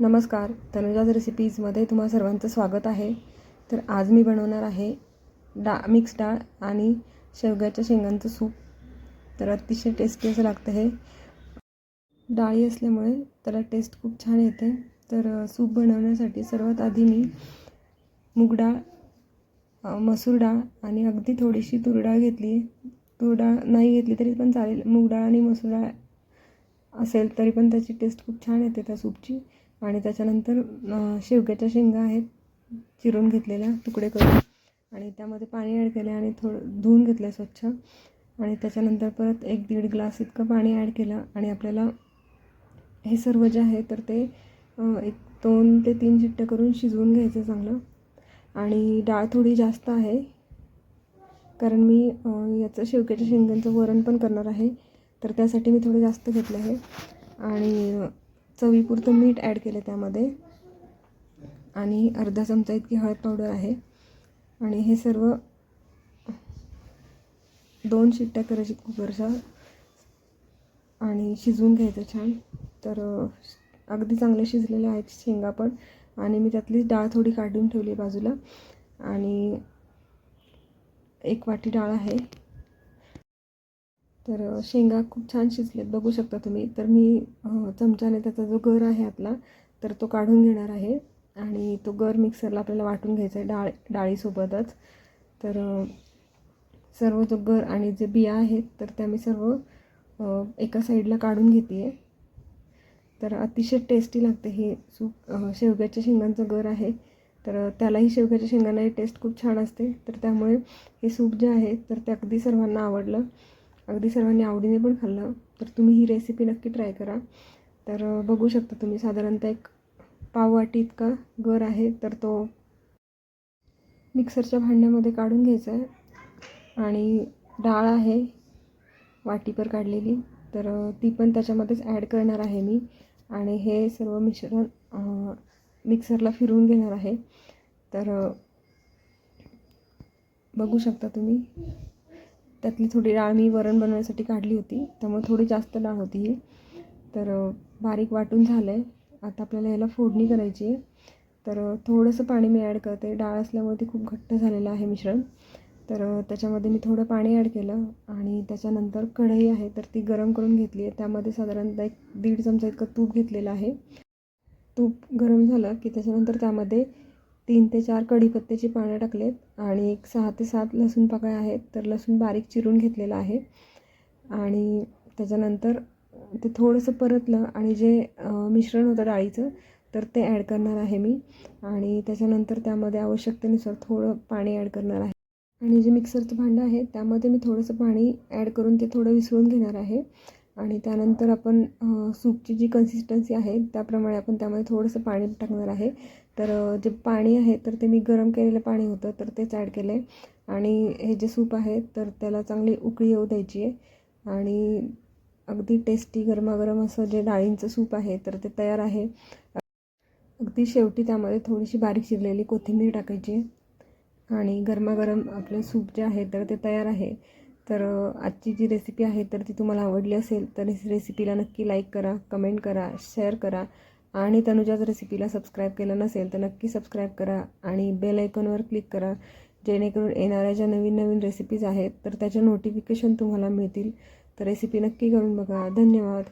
नमस्कार तनुजाज रेसिपीजमध्ये तुम्हा सर्वांचं स्वागत आहे. तर आज मी बनवणार आहे डा मिक्स डाळ आणि शेवग्याच्या शेंगांचं सूप. तर अतिशय टेस्टी असं लागतं हे. डाळी असल्यामुळे त्याला टेस्ट खूप छान येते. तर सूप बनवण्यासाठी सर्वात आधी मी मूग डाळ मसूर डाळ आणि अगदी थोडीशी तूर डाळ घेतली. तूर डाळ नाही घेतली तरी पण चालेल. मूग डाळ आणि मसूर डाळ असेल तरी पण त्याची टेस्ट खूप छान येते त्या सूपची. आणि त्याच्यानंतर शेवग्याच्या शेंगा आहेत चिरून घेतलेल्या तुकडे करून. आणि त्यामध्ये पाणी ॲड केलं आणि थोडं धुवून घेतलं स्वच्छ. आणि त्याच्यानंतर परत एक दीड ग्लास इतकं पाणी ॲड केलं आणि आपल्याला हे सर्व जे आहे तर ते एक दोन ते तीन चिट्टे करून शिजवून घ्यायचं चांगलं. आणि डाळ थोडी जास्त आहे कारण मी याचं शेवग्याच्या शेंगांचं वरण पण करणार आहे. तर त्यासाठी मी थोडं जास्त घेतलं आहे. आणि चवीपुरतं मीठ ॲड केलं त्यामध्ये. आणि अर्धा चमचा इतकी हळद पावडर आहे. आणि हे सर्व दोन शिट्ट्या करायची कुकरच्या. आणि शिजवून घ्यायचं छान. तर अगदी चांगले शिजलेले आहेत शेंगा पण. आणि मी त्यातली डाळ थोडी काढून ठेवली बाजूला. आणि एक वाटी डाळ आहे. तर शेंगा खूप छान शिजलेत बघू शकता तुम्ही. तर मी चमच्याने त्याचा जो गर आहे आपला तर तो काढून घेणार आहे. आणि तो गर मिक्सरला आपल्याला वाटून घ्यायचा आहे डाळ डाळीसोबतच. तर सर्व जो गर आणि जे बिया आहेत तर त्या मी सर्व एका साईडला काढून घेते आहे तर अतिशय टेस्टी लागते हे सूप शेवग्याच्या शेंगांचं गर आहे. तर त्यालाही शेवग्याच्या शेंगांनाही टेस्ट खूप छान असते. तर त्यामुळे हे सूप जे आहे तर ते अगदी सर्वांना आवडलं. अगदी सर्वांनी आवडीने पण खाल्लं. तर तुम्ही ही रेसिपी नक्की ट्राय करा. तर बघू शकता तुम्ही साधारणतः एक पाववाटी इतका गर आहे तर तो मिक्सरच्या भांड्यामध्ये काढून घ्यायचा आहे. आणि डाळ आहे वाटीभर काढलेली. तर ती पण त्याच्यामध्येच ॲड करणार आहे मी. आणि हे सर्व मिश्रण मिक्सरला फिरवून घेणार आहे. तर बघू शकता तुम्ही. त्यातली थोडी डाळ मी वरण बनवण्यासाठी काढली होती त्यामुळे थोडी जास्त डाळ होती ही. तर बारीक वाटून झालं आहे आता आपल्याला याला फोडणी करायची आहे. तर थोडंसं पाणी मी ॲड करते. डाळ असल्यामुळे ते खूप घट्ट झालेलं आहे मिश्रण. तर त्याच्यामध्ये मी थोडं पाणी ॲड केलं आणि त्याच्यानंतर कढई आहे तर ती गरम करून घेतली आहे. त्यामध्ये साधारणतः एक दीड चमचा इतकं तूप घेतलेलं आहे. तूप गरम झालं की त्याच्यानंतर त्यामध्ये तीन ते चार कढीपत्त्याची पानं टाकलेत आणि एक सहा ते सात लसूण पाकळ्या आहेत तर लसूण बारीक चिरून घेतलेलं आहे. आणि त्याच्यानंतर ते थोडंसं परतलं आणि जे मिश्रण होतं डाळीचं तर ते ॲड करणार आहे मी. आणि त्याच्यानंतर त्यामध्ये आवश्यकतेनुसार थोडं पाणी ॲड करणार आहे. आणि जे मिक्सरचं भांडं आहे त्यामध्ये मी थोडंसं पाणी ॲड करून ते थोडं विसळून घेणार आहे. आणि त्यानंतर आपण सूपची जी कन्सिस्टन्सी आहे त्याप्रमाणे आपण त्यामध्ये थोडंसं पाणी टाकणार आहे. तर जे पाणी आहे तर ते मी गरम केलेलं पाणी होतं तर तेच ॲड केलं आहे आणि हे जे सूप आहे तर त्याला चांगली उकळी येऊ द्यायची आहे. आणि अगदी टेस्टी गरमागरम असं जे डाळींचं सूप आहे तर ते तयार आहे. अगदी शेवटी त्यामध्ये थोडीशी बारीक चिरलेली कोथिंबीर टाकायची आणि गरमागरम आपलं सूप जे आहे तर ते तयार आहे. तर आजची जी रेसिपी आहे तर ती तुम्हाला आवडली असेल तर रेसिपीला नक्की लाईक करा कमेंट करा शेअर करा आणि तनुजाच रेसिपीला सबस्क्राईब केलं नसेल तर नक्की सबस्क्राईब करा आणि बेल आयकॉनवर क्लिक करा जेणेकरून येणाऱ्या ज्या नवीन नवीन रेसिपीज आहेत तर त्याच्या नोटिफिकेशन तुम्हाला मिळतील. तर रेसिपी नक्की करून बघा. धन्यवाद.